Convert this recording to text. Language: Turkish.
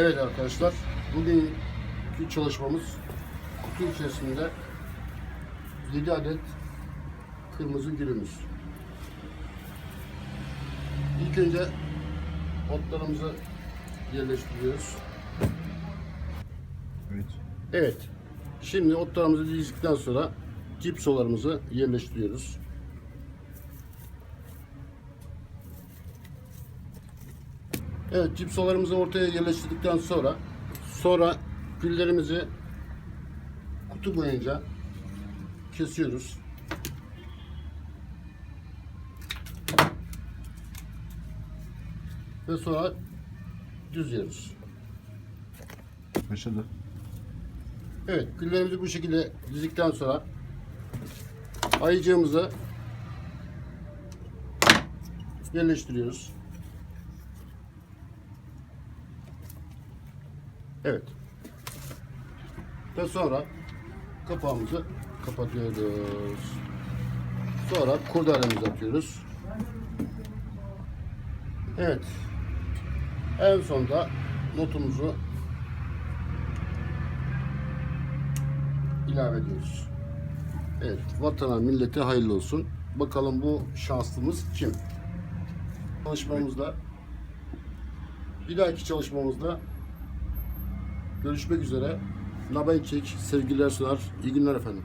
Evet arkadaşlar, bugünkü çalışmamız kutu içerisinde 7 adet kırmızı gülümüz. İlk önce otlarımızı yerleştiriyoruz. Evet. Evet, şimdi otlarımızı dizdikten sonra cipsolarımızı yerleştiriyoruz. Evet, cipsolarımızı ortaya yerleştirdikten sonra sonra güllerimizi kutu boyunca kesiyoruz. Ve sonra düzüyoruz. Başladı. Evet, güllerimizi bu şekilde dizdikten sonra ayıcığımızı yerleştiriyoruz. Evet. Ve sonra kapağımızı kapatıyoruz. Sonra kurdelemizi atıyoruz. Evet. En sonda notumuzu ilave ediyoruz. Evet, vatana, millete hayırlı olsun. Bakalım bu şanslımız kim? Çalışmamızda bir dahaki çalışmamızda görüşmek üzere. Nabay Kek, sevgiler sunar. İyi günler efendim.